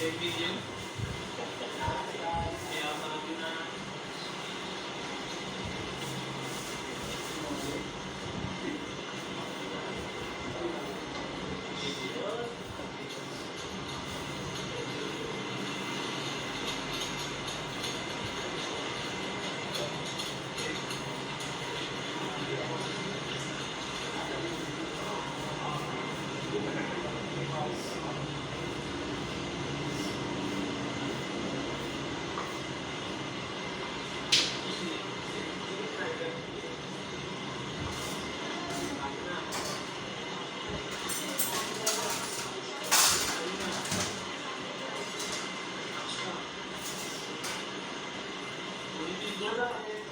APGL Toda a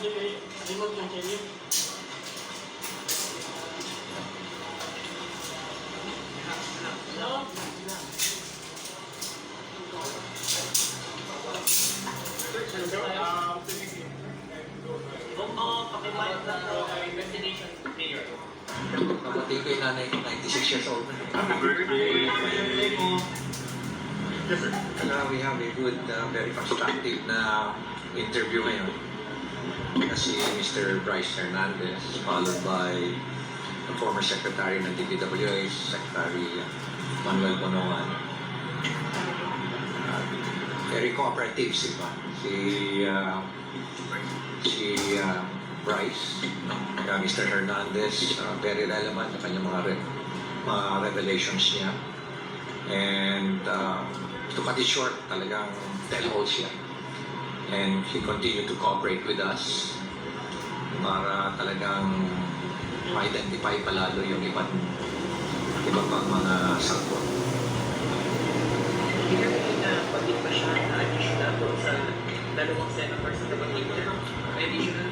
Remote lang kayo. Hello? Kung mga pakibayad na ay destination mayor. Kapatid ko yung nanay ko, 96 years old na. Happy birthday po. Yes, sir. we have a good, uh, very constructive na interview ngayon. Si Mr. Bryce Hernandez, followed by the former Secretary ng DPWH, Secretary Manuel Bonoan. Uh, very cooperative si ba? Si, uh, si uh, Bryce? Kaya Mr. Hernandez, uh, very relevant sa kanyang mga, re- mga revelations niya. And uh, to cut it short, talagang tell all siya. And he continued to cooperate with us para talagang ma-identify palalo yung ibang iba pang mga sakwa. Pinagiging na pa siya na additional sa dalawang na nabanggit niya. Additional.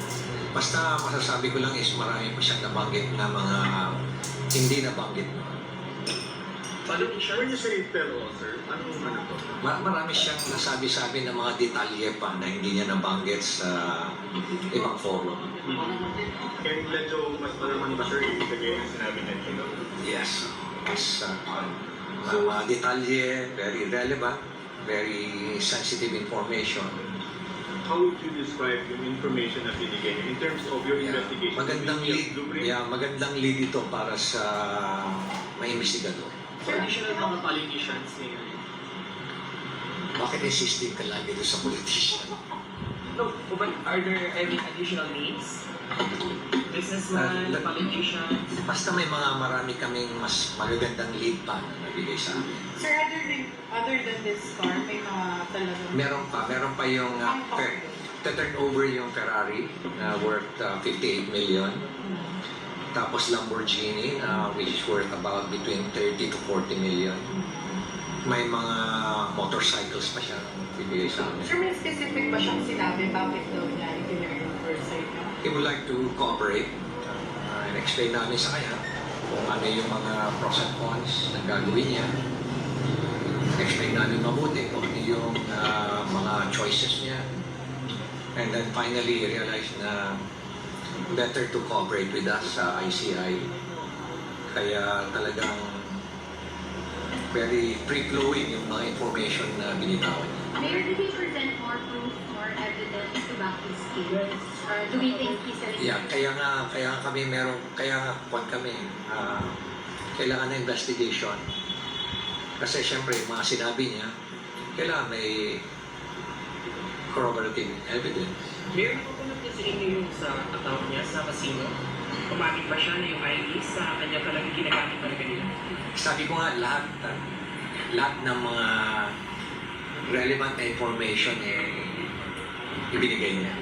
Basta masasabi ko lang is marami pa siyang nabanggit na mga hindi nabanggit. Siya? When you say all, sir, anong ano to? Ma- marami siyang nasabi-sabi ng mga detalye pa na hindi niya nabanggit sa ibang forum. Kaya medyo mas malaman ba, sir, yung sinabi niya dito? Yes. Mas uh, mga, mga detalye, very relevant, very sensitive information. How would you describe yung information na binigay in terms of your Yeah. investigation? Magandang lead, yeah, magandang lead ito para sa may investigador. So additional mga politicians ngayon. Bakit insisting ka lagi doon sa politician? No, but are there any additional needs? Businessman, Uh, politicians? Basta may mga marami kaming mas magagandang lead pa na nabigay sa amin. Sir, other than, other than this car, may mga talagang... Meron pa, meron pa yung uh, fer- turn over yung Ferrari na worth uh, 58 million. Tapos Lamborghini uh, which is worth about between 30 to 40 million. May mga motorcycles pa siya bibigay sa amin. Sir, may specific ba siyang sinabi bakit daw niya niya? He would like to cooperate. Uh, and explain namin sa kanya kung ano yung mga pros and cons ng gagawin niya. Explain namin mabuti kung ano yung ah, mga choices niya. And then finally, realize na better to cooperate with us sa ICI. Kaya talagang very free-flowing yung mga information na binitawan niya. Mayor, did he present more proof, more evidence to back his case? Or do we think he's a Yeah, kaya nga, kaya nga kami meron, kaya nga kwan kami, ah, kailangan na investigation. Kasi syempre, yung mga sinabi niya, kailangan may corroborative evidence. Mayor, inyo yung sa account niya sa casino? Kumamit ba siya na yung ID sa kanya talagang ginagamit talaga nila? Sabi ko nga, lahat, ah, lahat ng mga relevant na information eh, ibinigay niya.